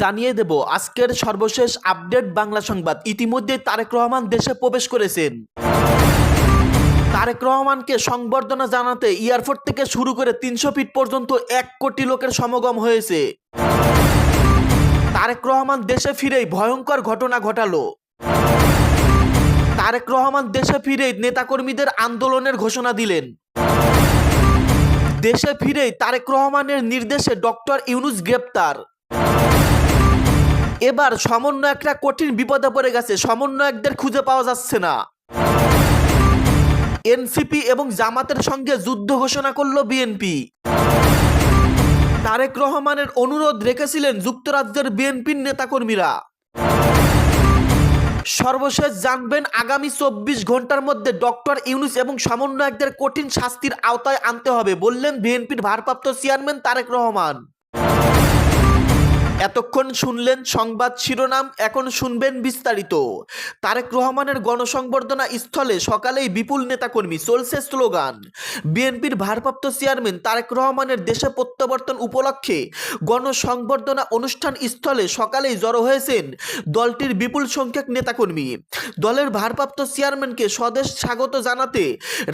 জানিয়ে দেব, আজকের সর্বশেষ আপডেট বাংলা সংবাদ। ইতিমধ্যে তারেক রহমান দেশে প্রবেশ করেছেন। তারেক রহমানকে সংবর্ধনা জানাতে এয়ারপোর্ট থেকে শুরু করে তিনশো ফিট পর্যন্ত এক কোটি লোকের সমাগম হয়েছে। তারেক রহমান দেশে ফিরেই ভয়ঙ্কর ঘটনা ঘটালো। তারেক রহমান দেশে ফিরেই নেতাকর্মীদের আন্দোলনের ঘোষণা দিলেন। দেশে ফিরেই তারেক রহমানের নির্দেশে ডক্টর ইউনুস গ্রেপ্তার। এবার সমন্বয়করা কঠিন বিপদে পড়ে গেছে। সমন্বয়কদের খুঁজে পাওয়া যাচ্ছে না। এনসিপি এবং জামাতের সঙ্গে যুদ্ধ ঘোষণা করল বিএনপি। তারেক রহমানের অনুরোধ রেখেছিলেন যুক্তরাজ্যের বিএনপির নেতাকর্মীরা। সর্বশেষ জানবেন আগামী চব্বিশ ঘণ্টার মধ্যে ডক্টর ইউনুস এবং সমন্বয়কদের কঠিন শাস্তির আওতায় আনতে হবে বললেন বিএনপির ভারপ্রাপ্ত চেয়ারম্যান তারেক রহমান। এতক্ষণ শুনলেন সংবাদ শিরোনাম, এখন শুনবেন বিস্তারিত। তারেক রহমানের গণসংবর্ধনা স্থলে সকালেই বিপুল নেতাকর্মী চলছে স্লোগান। বিএনপির ভারপ্রাপ্ত চেয়ারম্যান তারেক রহমানের দেশে প্রত্যাবর্তন উপলক্ষে গণসংবর্ধনা অনুষ্ঠান স্থলে সকালেই জড়ো হয়েছেন দলটির বিপুল সংখ্যক নেতাকর্মী। দলের ভারপ্রাপ্ত চেয়ারম্যানকে স্বদেশ স্বাগত জানাতে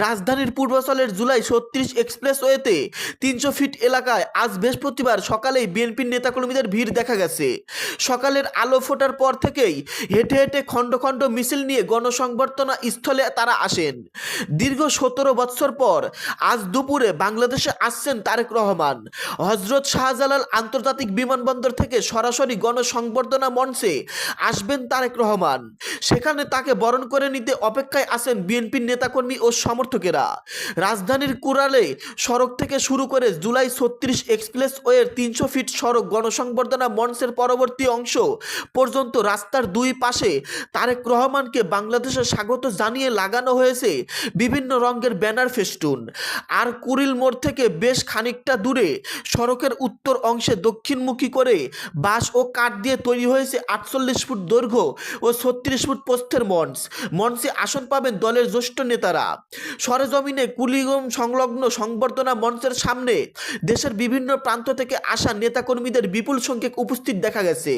রাজধানীর পূর্বাচলের জুলাই ছত্রিশ এক্সপ্রেসওয়েতে তিনশো ফিট এলাকায় আজ বৃহস্পতিবার সকালেই বিএনপির নেতাকর্মীদের ভিড় দেখা গেছে। সকালের আলো ফোটার পর থেকেই হেঁটে হেঁটে খণ্ড খণ্ড মিছিল নিয়ে গণসংবর্ধনা স্থলে তারা আসেন। দীর্ঘ সতেরো বৎসর পর আজ দুপুরে বাংলাদেশে আসছেন তারেক রহমান। হজরত শাহজালাল আন্তর্জাতিক বিমানবন্দর থেকে সরাসরি গণসংবর্ধনা মঞ্চে আসবেন তারেক রহমান। সেখানে তাকে বরণ করে নিতে অপেক্ষায় আছেন বিএনপির নেতাকর্মী ও সমর্থকেরা। রাজধানীর কুরালে সড়ক থেকে শুরু করে জুলাই ছত্রিশ এক্সপ্রেস ওয়ের তিনশো ফিট সড়ক গণসংবর্ধনা মঞ্চের পরবর্তী অংশ পর্যন্ত রাস্তার দুই পাশে তারেক রহমানকে বাংলাদেশে স্বাগত জানিয়ে লাগানো হয়েছে বিভিন্ন রঙের ব্যানার ফেস্টুন। আর কুড়িল মোড় থেকে বেশ খানিকটা দূরে সড়কের উত্তর অংশে দক্ষিণমুখী করে বাঁশ ও কাঠ দিয়ে তৈরি হয়েছে আটচল্লিশ ফুট দৈর্ঘ্য ও ছত্রিশ ফুট প্রস্থের মঞ্চ। মঞ্চে আসন পাবেন দলের জ্যেষ্ঠ নেতারা। সরেজমিনে কুলিগম সংলগ্ন সংবর্ধনা মঞ্চের সামনে দেশের বিভিন্ন প্রান্ত থেকে আসা নেতাকর্মীদের বিপুল সংখ্যক উপস্থিত দেখা গেছে।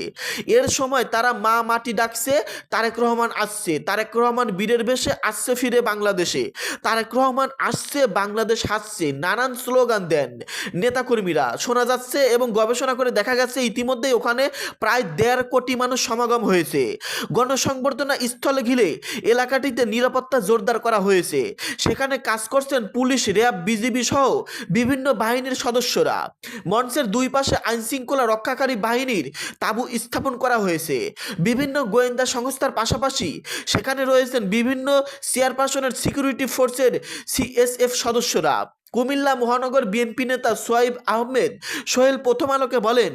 এর সময় তারা মা মাটি ডাকছে, তারেক রহমান আসছে। তারেক রহমান বীরের বেশে আসছে ফিরে বাংলাদেশে। তারেক রহমান আসছে, বাংলাদেশ হাসছে। নানান স্লোগান দেন নেতাকর্মীরা। শোনা যাচ্ছে এবং গবেষণা করে দেখা গেছে, ইতিমধ্যেই ওখানে প্রায় দেড় কোটি মানুষ সমাগম হয়েছে। গণসংবর্ধনা স্থলে ঘিরে এলাকাটিতে নিরাপত্তা জোরদার করা হয়েছে। সেখানে কাজ করছেন পুলিশ, র্যাব, বিজিবি সহ বিভিন্ন বাহিনীর সদস্যরা। মঞ্চের দুই পাশে আইনশৃঙ্খলা রক্ষাকারী বাহিনীর তাঁবু স্থাপন করা হয়েছে। বিভিন্ন গোয়েন্দা সংস্থার পাশাপাশি সেখানে রয়েছেন বিভিন্ন চেয়ারপারসনের সিকিউরিটি ফোর্সের সিএসএফ সদস্যরা। কুমিল্লা মহানগর বিএনপি নেতা সোয়াইব আহমেদ সোহেল প্রথম আলোকে বলেন,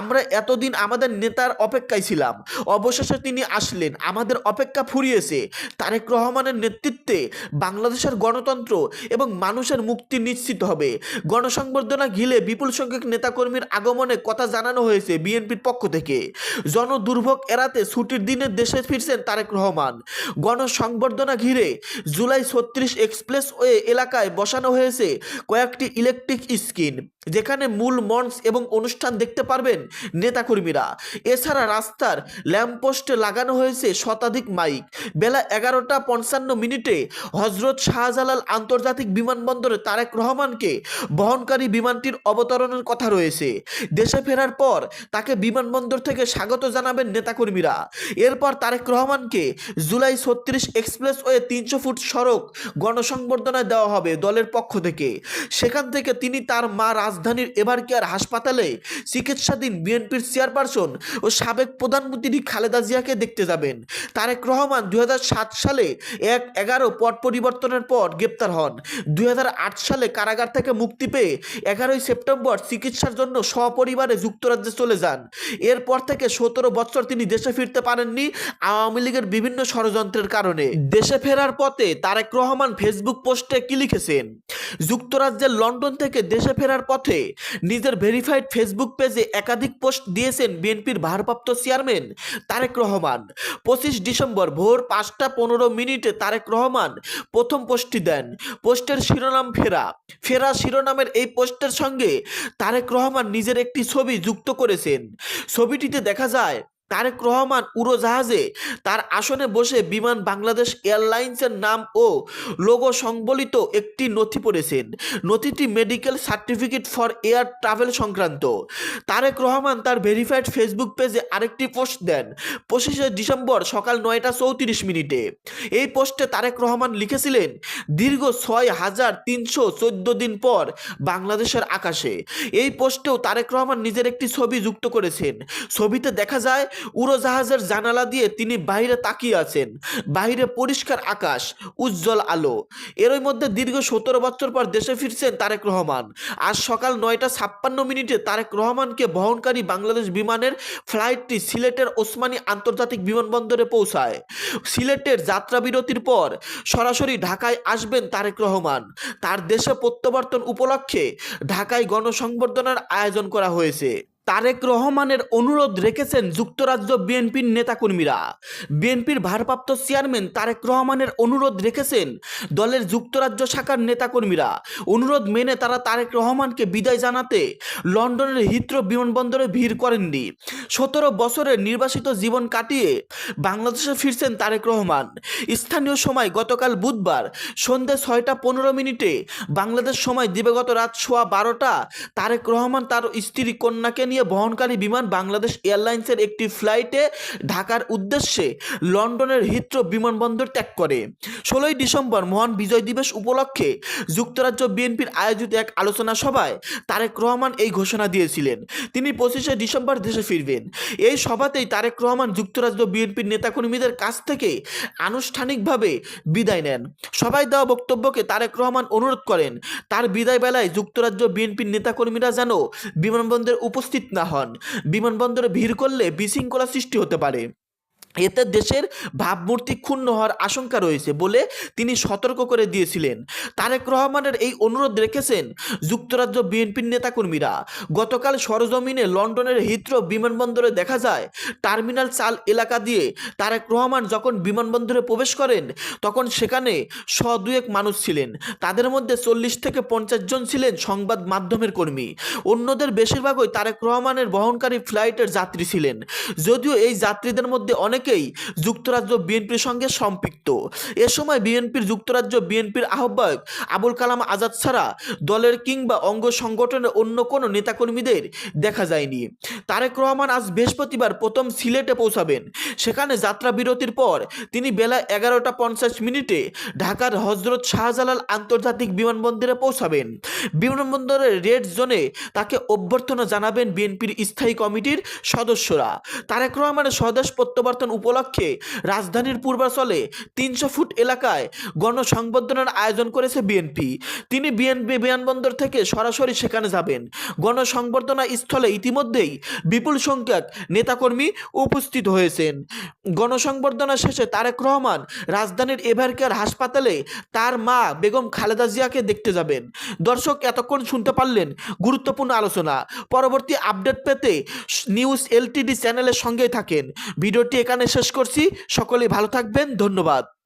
আমরা এতদিন আমাদের নেতার অপেক্ষায় ছিলাম। অবশেষে তিনি আসলেন। আমাদের অপেক্ষা ফুরিয়েছে। তারেক রহমানের নেতৃত্বে বাংলাদেশের গণতন্ত্র এবং মানুষের মুক্তি নিশ্চিত হবে। গণসংবর্ধনা ঘিরে বিপুল সংখ্যক নেতাকর্মীর আগমনে কথা জানানো হয়েছে বিএনপির পক্ষ থেকে। জনদুর্ভোগ এড়াতে ছুটির দিনে দেশে ফিরছেন তারেক রহমান। গণসংবর্ধনা ঘিরে জুলাই ছত্রিশ এক্সপ্রেস ওয়ে এলাকায় বসানো হয়েছে কয়েকটি ইলেকট্রিক স্ক্রিন যেখানে মূল মঞ্চ এবং অনুষ্ঠান দেখতে পারবেন নেতাকর্মীরা। এছাড়া রাস্তার ল্যাম্পপোস্টে লাগানো হয়েছে শতাধিক মাইক। বেলা এগারোটা পঞ্চান্ন মিনিটে হজরত শাহজালাল আন্তর্জাতিক বিমানবন্দরে তারেক রহমানকে বহনকারী বিমানটির অবতরণের কথা রয়েছে। দেশে ফেরার পর তাকে বিমানবন্দর থেকে স্বাগত জানাবেন নেতাকর্মীরা। এরপর তারেক রহমানকে জুলাই ছত্রিশ এক্সপ্রেস ওয়ে তিনশো ফুট সড়ক গণসংবর্ধনায় দেওয়া হবে দলের পক্ষ থেকে। সেখান থেকে তিনি তার মা রাজধানীর এবার কেয়ার হাসপাতালে চিকিৎসাধীন বিএনপির চেয়ারপারসন ও সাবেক প্রধানমন্ত্রী খালেদা জিয়াকে দেখতে যাবেন। তারেক রহমান দুই সালে এক এগারো পট পরিবর্তনের পর গ্রেপ্তার হন। দুই সালে কারাগার থেকে মুক্তি পেয়ে এগারোই সেপ্টেম্বর চিকিৎসার জন্য সপরিবারে যুক্তরাজ্যে চলে যান। এরপর থেকে সতেরো বছর তিনি দেশে ফিরতে পারেননি আওয়ামী লীগের বিভিন্ন ষড়যন্ত্রের কারণে। দেশে ফেরার পথে তারেক রহমান ফেসবুক পোস্টে কি লিখেছেন? যুক্তরাজ্যের লন্ডন থেকে দেশে ফেরার পথে পথে নিজের ভেরিফাইড ফেসবুক পেজে একাধিক পোস্ট দিয়েছেন বিএনপির ভারপ্রাপ্ত চেয়ারম্যান তারেক রহমান। পঁচিশ ডিসেম্বর ভোর পাঁচটা পনেরো মিনিটে তারেক রহমান প্রথম পোস্টটি দেন। পোস্টের শিরোনাম ফেরা। ফেরা শিরোনামের এই পোস্টের সঙ্গে তারেক রহমান নিজের একটি ছবি যুক্ত করেছেন। ছবিটিতে দেখা যায় তারেক রহমান উড়োজাহাজে তার আসনে বসে বিমান বাংলাদেশ এয়ারলাইন্সের নাম ও লোগো সংবলিত একটি নথি পড়েছেন। নথিটি medical certificate for air travel সংক্রান্ত। তারেক রহমান তার ভেরিফাইড ফেসবুক পেজে আরেকটি পোস্ট দেন, পঁচিশে ডিসেম্বর সকাল নয়টা চৌত্রিশ মিনিটে। এই পোস্টে তারেক রহমান লিখেছিলেন, দীর্ঘ ছয় হাজার তিনশো চোদ্দ দিন পর বাংলাদেশের আকাশে। এই পোস্টেও তারেক রহমান নিজের একটি ছবি যুক্ত করেছেন। ছবিতে দেখা যায় উড়োজাহাজের জানালা দিয়ে তিনি বাইরে তাকিয়ে আছেন। বাইরে পরিষ্কার আকাশ, উজ্জ্বল আলো। এরই মধ্যে দীর্ঘ সতেরো বছর পর দেশে ফিরছেন তারেক রহমান। আজ সকাল নয়টা ছাপ্পান্ন মিনিটে তারেক রহমানকে বহনকারী বাংলাদেশ বিমানের ফ্লাইটটি সিলেটের ওসমানী আন্তর্জাতিক বিমানবন্দরে পৌঁছায়। সিলেটের যাত্রা বিরতির পর সরাসরি ঢাকায় আসবেন তারেক রহমান। তার দেশে প্রত্যাবর্তন উপলক্ষে ঢাকায় গণসংবর্ধনার আয়োজন করা হয়েছে। তারেক রহমানের অনুরোধ রেখেছেন যুক্তরাজ্য বিএনপির নেতাকর্মীরা। বিএনপির ভারপ্রাপ্ত চেয়ারম্যান তারেক রহমানের অনুরোধ রেখেছেন দলের যুক্তরাজ্য শাখার নেতাকর্মীরা। অনুরোধ মেনে তারা তারেক রহমানকে বিদায় জানাতে লন্ডনের হিত্র বিমানবন্দরে ভিড় করেননি। সতেরো বছরের নির্বাসিত জীবন কাটিয়ে বাংলাদেশে ফিরছেন তারেক রহমান। স্থানীয় সময় গতকাল বুধবার সন্ধ্যে ছয়টা পনেরো মিনিটে বাংলাদেশ সময় দিবাগত রাত সোয়া বারোটা তারেক রহমান তার স্ত্রী কন্যাকে নিয়ে বহনকারী বিমান বাংলাদেশ এয়ারলাইন্সের একটি ফ্লাইটে ঢাকার উদ্দেশ্যে লন্ডনের হিথ্রো বিমানবন্দর ত্যাগ করে। ষোলোই ডিসেম্বর মহান বিজয় দিবস উপলক্ষে যুক্তরাজ্য বিএনপির আয়োজিত এক আলোচনা সভায় তারেক রহমান এই ঘোষণা দিয়েছিলেন। তিনি পঁচিশে ডিসেম্বর দেশে ফিরবেন। এই সভাতেই তারেক রহমান যুক্তরাজ্য বিএনপির নেতাকর্মীদের কাছ থেকে আনুষ্ঠানিকভাবে বিদায় নেন। সবাই দেওয়া বক্তব্যকে তারেক রহমান অনুরোধ করেন, তার বিদায় বেলায় যুক্তরাজ্য বিএনপির নেতাকর্মীরা যেন বিমানবন্দরে উপস্থিত না হন। বিমানবন্দরে ভিড় করলে বিশৃঙ্খলা সৃষ্টি হতে পারে। এতে দেশের ভাবমূর্তি ক্ষুণ্ণ হওয়ার আশঙ্কা রয়েছে বলে তিনি সতর্ক করে দিয়েছিলেন। তারেক রহমানের এই অনুরোধ রেখেছেন যুক্তরাজ্য বিএনপির নেতাকর্মীরা। গতকাল সরজমিনে লন্ডনের হিথ্রো বিমানবন্দরে দেখা যায়, টার্মিনাল চাল এলাকা দিয়ে তারেক রহমান যখন বিমানবন্দরে প্রবেশ করেন, তখন সেখানে শ দুয়েক মানুষ ছিলেন। তাদের মধ্যে চল্লিশ থেকে পঞ্চাশ জন ছিলেন সংবাদ মাধ্যমের কর্মী। অন্যদের বেশিরভাগই তারেক রহমানের বহনকারী ফ্লাইটের যাত্রী ছিলেন। যদিও এই যাত্রীদের মধ্যে অনেকেই যুক্তরাজ্য বিএনপির সঙ্গে সম্পৃক্ত। এ সময় বিএনপির যুক্তরাজ্য বিএনপির আহ্বায়ক আবুল কালাম আজাদ ছাড়া দলের কিংবা অঙ্গ সংগঠনের অন্য কোনো নেতাকর্মীদের দেখা যায়নি। তারেক রহমান আজ বৃহস্পতিবার প্রথম সিলেটে পৌঁছাবেন। সেখানে যাত্রা বিরতির পর তিনি বেলা এগারোটা পঞ্চাশ মিনিটে ঢাকার হজরত শাহজালাল আন্তর্জাতিক বিমানবন্দরে পৌঁছাবেন। বিমানবন্দরের রেড জোনে তাকে অভ্যর্থনা জানাবেন বিএনপির স্থায়ী কমিটির সদস্যরা। তারেক রহমানের স্বদেশ প্রত্যাবর্তন উপলক্ষে রাজধানীর পূর্বাচলে তিনশো ফুট এলাকায় গণসংবর্ধনার আয়োজন করেছে বিএনপি। তিনি বিএনপি বিমানবন্দর থেকে সরাসরি সেখানে যাবেন। গণসংবর্ধনা স্থলে ইতিমধ্যেই বিপুল সংখ্যক নেতাকর্মী উপস্থিত হয়েছেন। গণসংবর্ধনা শেষে তারেক রহমান রাজধানীর এভারকেয়ার হাসপাতালে তার মা বেগম খালেদা জিয়াকে দেখতে যাবেন। দর্শক এতক্ষণ শুনতে পারলেন গুরুত্বপূর্ণ আলোচনা। পরবর্তী আপডেট পেতে নিউজ এলটিডি চ্যানেলের সঙ্গেই থাকেন। ভিডিওটি এখানে শেষ করছি। সকলেই ভালো থাকবেন। ধন্যবাদ।